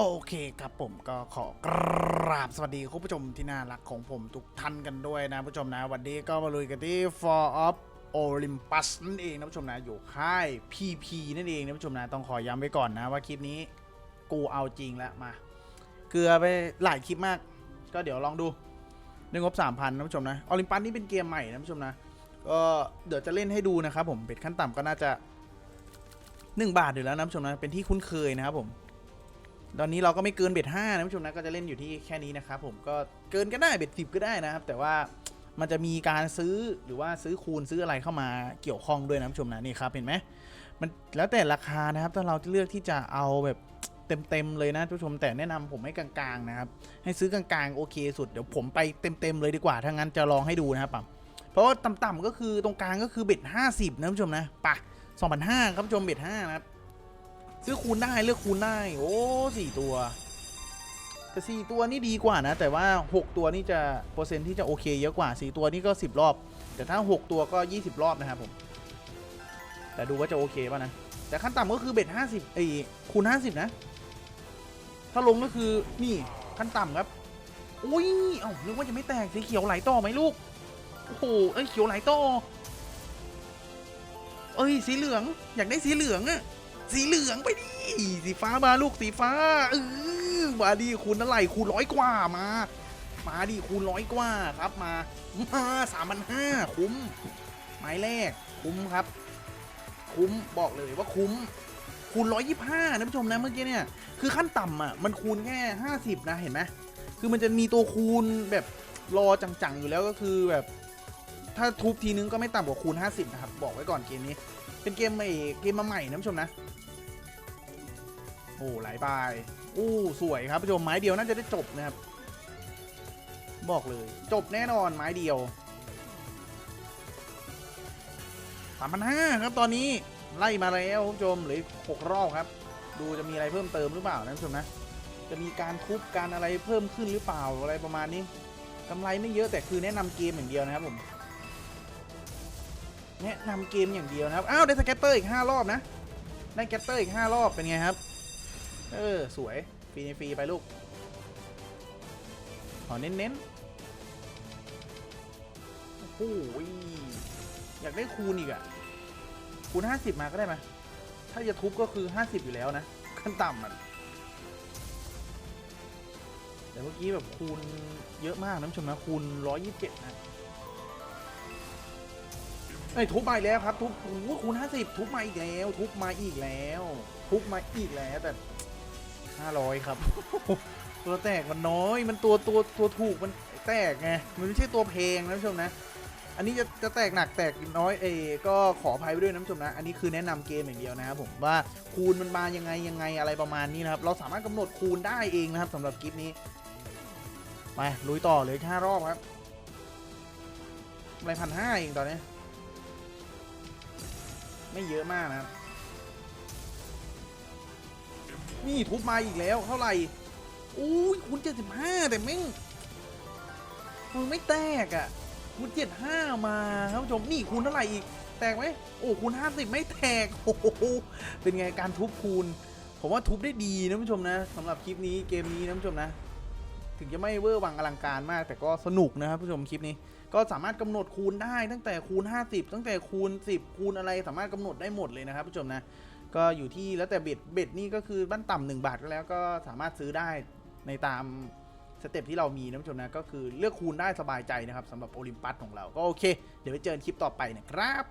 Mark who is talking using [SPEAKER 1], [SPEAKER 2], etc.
[SPEAKER 1] โอเคครับผมก็ขอกราบสวัสดีคุณผู้ชมที่น่ารักของผมทุกท่านกันด้วยนะผู้ชมนะ วันนี้ก็มาลุยกันที่ For of Olympus นั่นเองนะผู้ชมนะอยู่ค่าย PP นั่นเองนะผู้ชมนะต้องขอย้ำไว้ก่อนนะว่าคลิปนี้กูเอาจริงแล้วมาเกลือไปหลายคลิปมาก ก็เดี๋ยวลองดูในงบ3,000นะผู้ชมนะออลิมปัสนี่เป็นเกมใหม่นะผู้ชมนะก็เดี๋ยวจะเล่นให้ดูนะครับผมเบ็ดขั้นต่ำก็น่าจะ 1 บาทอยู่แล้วนะผู้ชมนะเป็นที่คุ้นเคยนะครับผม ตอนนี้เราก็ไม่เกินเบ็ดห้านะผู้ชมนะก็จะเล่นอยู่ที่แค่นี้นะครับผมก็เกินก็ได้เบ็ดสิบก็ได้นะครับ แต่ว่ามันจะมีการซื้อหรือว่าซื้อคูณซื้ออะไรเข้ามาเกี่ยวข้องด้วยนะผู้ชมนะนี่ครับเห็นไหมมันแล้วแต่ราคานะครับถ้าเราเลือกที่จะเอาแบบเต็มๆเลยนะผู้ชมแต่แนะนำผมให้กลางๆนะครับให้ซื้อกลางๆโอเคสุดเดี๋ยวผมไปเต็มๆเลยดีกว่าถ้างั้นจะลองให้ดูนะครับปั๊มเพราะว่าต่ำๆก็คือตรงกลางก็คือเบ็ดห้าสิบนะผู้ชมนะปะสองพันห้าครับผู้ชมเบ็ดห้านะครับ ซื้อคูณได้เลือกคูณได้โอ้สี่ตัวแต่สี่ตัวนี่ดีกว่านะ แต่ว่า 6 ตัวนี่จะเปอร์เซ็นต์ที่จะโอเคเยอะกว่า 4 ตัวนี่ก็ 10 รอบ แต่ถ้า 6 ตัวก็ 20 รอบนะครับผม แต่ดูว่าจะโอเคป่ะนะ แต่ขั้นต่ำก็คือเบ็ด50ไอ้คูณ 50 นะ ถ้าลงก็คือนี่ขั้นต่ำครับอุ้ยเอ้านึกว่าจะไม่แตกสีเขียวไหลต่อไหมลูกโอ้โหเอ้ยเขียวไหลต่อเอ้ยสีเหลืองอยากได้สีเหลืองอะ สีเหลืองไปดิ สีฟ้ามาลูกสีฟ้าเออมาดิคูณเท่าไหร่คูณร้อยกว่ามา มาดิคูณร้อยกว่าครับมา มาสามพันห้าคุ้ม หมายแรก คุ้มครับ คุ้มบอกเลยว่าคุ้ม คูณร้อยยี่ห้านะผู้ชมนะเมื่อกี้เนี่ย คือขั้นต่ำอะ มันคูณแค่ห้าสิบนะเห็นไหมคือมันจะมีตัวคูณแบบรอจังๆอยู่แล้วก็คือแบบ ถ้าทุบทีนึงก็ไม่ต่ำกว่าคูณ 50 นะครับ บอกไว้ก่อนเกมนี้ เป็นเกมใหม่เกมมาใหม่นะผู้ชมนะ โอ้หลไปโอ้สวยครับผู้ชมไม้เดียวน่าจะได้จบนะครับ บอกเลย จบแน่นอนไม้เดียวสามพันห้าครับตอนนี้ไล่มาแล้วคุณผู้ชมเหลือหกรอบครับ ดูจะมีอะไรเพิ่มเติมหรือเปล่านะผู้ชมนะ จะมีการทุบการอะไรเพิ่มขึ้นหรือเปล่าอะไรประมาณนี้กำไรไม่เยอะแต่คือแนะนำเกมอย่างเดียวนะครับผมแนะนำเกมอย่างเดียวนะครับ อ้าวได้สแกตเตอร์อีก 5 รอบนะ ได้แกตเตอร์อีก 5 รอบเป็นไงครับ เออ สวย ฟรีในฟรีไปลูก ขอเน้นๆ โอ้โหอยากได้คูณอีกอะคูณ50มาก็ได้ไหมถ้าจะทุบก็คือ50อยู่แล้วนะ ขั้นต่ำมันแต่เมื่อกี้แบบคูณเยอะมากนะผู้ชมนะคูณ127นะเอ้ทุบมาอีกแล้วครับ ทุบโอ้คูณห้าสิบทุบมาอีกแล้ว ทุบมาอีกแล้ว ทุบมาอีกแล้วแต่ ห้าร้อยครับตัวแตกมันน้อย มันตัวตัวตัวถูกมันแตกไง มันไม่ใช่ตัวเพลงนะผู้ชมนะ อันนี้จะจะแตกหนักแตกน้อยเอก็ขออภัยไปด้วยนะผู้ชมนะ อันนี้คือแนะนำเกมอย่างเดียวนะครับผมว่าคูณมันมายังไงยังไงอะไรประมาณนี้นะครับ เราสามารถกำหนดคูณได้เองนะครับสำหรับคลิปนี้ ไปลุยต่อเลยห้ารอบครับอะไรพันห้าเองตอนนี้ ไม่เยอะมากนะครับ นี่ทุบมาอีกแล้วเท่าไหร่อุ้ยคูณเจ็ดสิบห้าแต่แม่งมันไม่แตกอะ่ะคูณเจ็ดห้ามาครับผู้ชมนี่คูณเท่าไหร่อีก แตกไหมโอ้คูณห้าสิบไม่แตกโอ้โหเป็นไงการทุบคูณ ผมว่าทุบได้ดีนะผู้ชมนะสำหรับคลิปนี้เกมนี้นะผู้ชมนะ ถึงจะไม่เวอร์วังอลังการมาก แต่ก็สนุกนะครับผู้ชมคลิปนี้ ก็สามารถกำหนดคูณได้ตั้งแต่คูณ 50 ตั้งแต่คูณ 10 คูณอะไรสามารถกำหนดได้หมดเลยนะครับผู้ชมนะก็อยู่ที่แล้วแต่เบ็ดเบ็ดนี่ก็คือบ้านต่ำหนึ่งบาทก็แล้วก็สามารถซื้อได้ในตามสเต็ปที่เรามีนะผู้ชมนะก็คือเลือกคูณได้สบายใจนะครับสำหรับโอลิมปัสของเราก็โอเค เดี๋ยวไปเจอกันคลิปต่อไปนะครับ